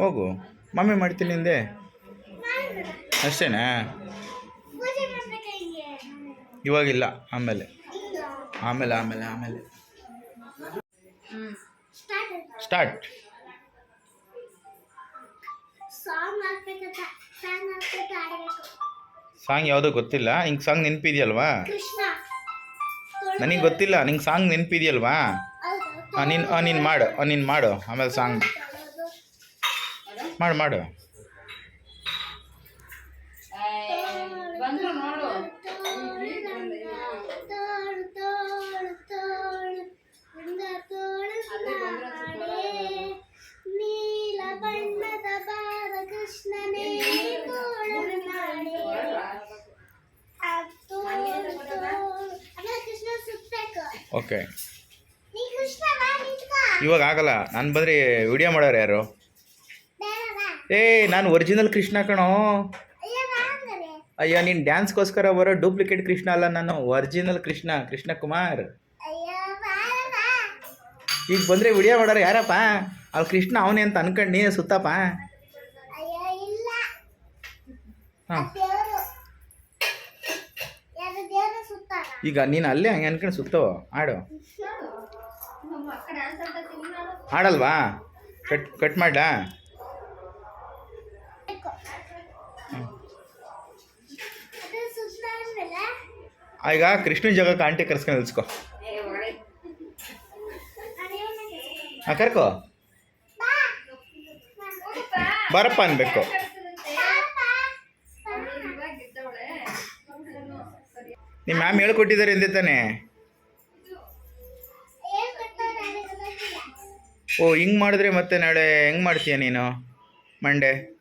ಹೋಗು. ಮಮ್ಮಿ ಮಾಡ್ತೀನಿ ಹಿಂದೆ ಅಷ್ಟೇನಾ? ಇವಾಗಿಲ್ಲ ಆಮೇಲೆ. ಆಮೇಲೆ ಆಮೇಲೆ ಆಮೇಲೆ. ಸ್ಟಾರ್ಟ್ ಸಾಂಗ್ ಯಾವುದೋ ಗೊತ್ತಿಲ್ಲ. ಹಿಂಗೆ ಸಾಂಗ್ ನೆನಪಿದೆಯಲ್ವಾ? ನನಗೆ ಗೊತ್ತಿಲ್ಲ. ನಿಂಗೆ ಸಾಂಗ್ ನೆನಪಿದೆಯಲ್ವಾ? ನೀನು ಅನಿನ್ ನೀನು ಮಾಡು ಅನಿನ್ ನೀನು ಮಾಡು ಆಮೇಲೆ ಸಾಂಗ್ ಮಾಡು ಮಾಡು. ಓಕೆ ಇವಾಗ ಆಗಲ್ಲ. ನಾನು ಬಂದರೆ ವಿಡಿಯೋ ಮಾಡೋರು ಯಾರು? ಏ, ನಾನು ಒರಿಜಿನಲ್ ಕೃಷ್ಣ ಕಣೋ. ಅಯ್ಯೋ, ನೀನು ಡ್ಯಾನ್ಸ್ಗೋಸ್ಕರ ಬರೋ ಡೂಪ್ಲಿಕೇಟ್ ಕೃಷ್ಣ ಅಲ್ಲ ನಾನು. ಒರಿಜಿನಲ್ ಕೃಷ್ಣ ಕೃಷ್ಣ ಕುಮಾರ್. ಈಗ ಬಂದರೆ ವಿಡಿಯೋ ಮಾಡೋರು ಯಾರಪ್ಪ? ಅಲ್ಲಿ ಕೃಷ್ಣ, ಅವನೇ ಅಂತ ಅನ್ಕೊಂಡು ನೀನೇ ಸುತ್ತಪ್ಪ. ಹಾಂ. ಈಗ ನೀನು ಅಲ್ಲೇ ಹಂಗೆ ಅನ್ಕೊಂಡು ಸುತ್ತೋ, ಆಡು ನಮ್ಮ ಅಕ್ಕ ಡ್ಯಾನ್ಸ್ ಅಂತ ತಿನ್ನೋದು ಆಡಲ್ವಾ ಕಟ್ ಕಟ್ ಮಾಡ್ಲಾ? ಈಗ ಕೃಷ್ಣನ ಜಗ ಆಂಟಿ ಕರ್ಸ್ಕೊಂಡು ನಿಲ್ಸ್ಕೊ. ಹಾಂ ಕರ್ಕೋ. ಬರಪ್ಪ ಅನ್ಬೇಕು. ನಿಮ್ಮ ಮ್ಯಾಮ್ ಹೇಳ್ಕೊಟ್ಟಿದ್ದಾರೆ ಎಂದೇ ತಾನೇ? ಓ ಹಿಂಗೆ ಮಾಡಿದ್ರೆ ಮತ್ತೆ ನಾಳೆ ಹೆಂಗೆ ಮಾಡ್ತೀಯ ನೀನು? ಮಂಡೆ